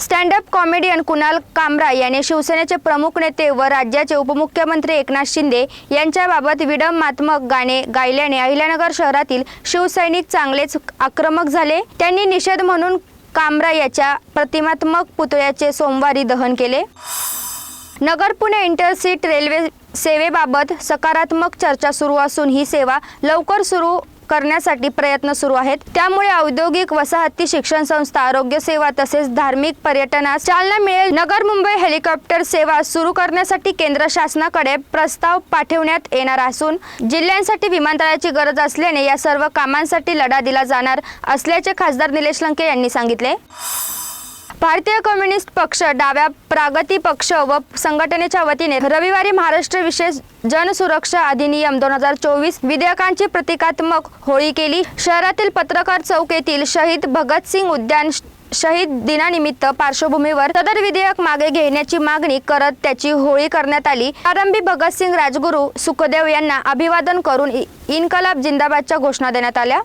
Stand up comedian Kunal Kamra याने शिवसेनेचे प्रमुख नेते व राज्याचे उपमुख्यमंत्री एकनाथ शिंदे यांच्याबाबत विडंबात्मक गाणे गायल्याने अहिल्यानगर शहरातील शिवसैनिक चांगलेच आक्रमक झाले. त्यांनी निषेध म्हणून कामरा याच्या प्रतिमात्मक पुतळ्याचे सोमवारी दहन केले. नगर पुणे इंटरसिट रेल्वे सेवेबाबत सकारात्मक चर्चा सुरू असून ही सेवा लवकर सुरू करण्यासाठी प्रयत्न सुरू आहेत. त्यामुळे औद्योगिक वसाहती शिक्षण संस्था आरोग्य सेवा तसेच धार्मिक पर्यटनास चालना मिळेल. नगर मुंबई हेलिकॉप्टर सेवा सुरू करण्यासाठी केंद्र शासनाकडे प्रस्ताव पाठवण्यात येणार असून जिल्ह्यांसाठी विमानतळाची गरज असल्याने या सर्व कामांसाठी लढा दिला जाणार असल्याचे खासदार निलेश लंके यांनी सांगितले. भारतीय कम्युनिस्ट पक्ष डाव्या प्रागती पक्ष व संघटनेच्या वतीने रविवारी महाराष्ट्र विशेष जनसुरक्षा अधिनियम दोन हजार चोवीस विधेयकांची प्रतिकात्मक होळी केली. शहरातील पत्रकार चौक येथील शहीद भगतसिंग उद्यान शहीद दिनानिमित्त पार्श्वभूमीवर सदर विधेयक मागे घेण्याची मागणी करत त्याची होळी करण्यात आली. प्रारंभी भगतसिंग राजगुरू सुखदेव यांना अभिवादन करून इन्कलाब जिंदाबादच्या घोषणा देण्यात आल्या.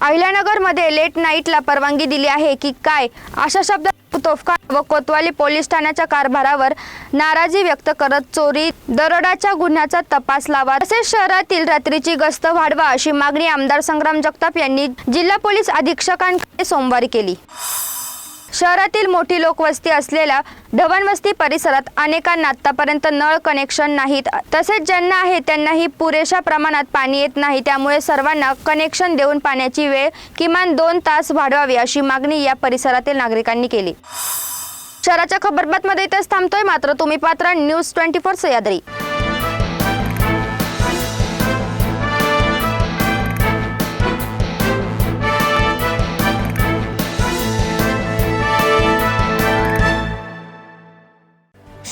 अहिल्यानगरमध्ये लेट नाईटला परवानगी दिली आहे की काय? अशा शब्दात तोफका व कोतवाली पोलीस ठाण्याच्या कारभारावर नाराजी व्यक्त करत चोरी दरोडाच्या गुन्ह्याचा तपास लावा तसेच शहरातील रात्रीची गस्त वाढवा अशी मागणी आमदार संग्राम जगताप यांनी जिल्हा पोलीस अधीक्षकांकडे सोमवारी केली. शहरातील मोठी लोकवस्ती असलेल्या ढवणवस्ती परिसरात अनेकांना आतापर्यंत नळ कनेक्शन नाहीत. तसेच ज्यांना आहे त्यांनाही पुरेशा प्रमाणात पाणी येत नाही. त्यामुळे सर्वांना कनेक्शन देऊन पाण्याची वेळ किमान दोन तास वाढवावी अशी मागणी या परिसरातील नागरिकांनी केली. शहराच्या खबरबातमध्ये इथेच थांबतोय. मात्र तुम्ही पात्र न्यूज ट्वेंटी फोर सह्याद्री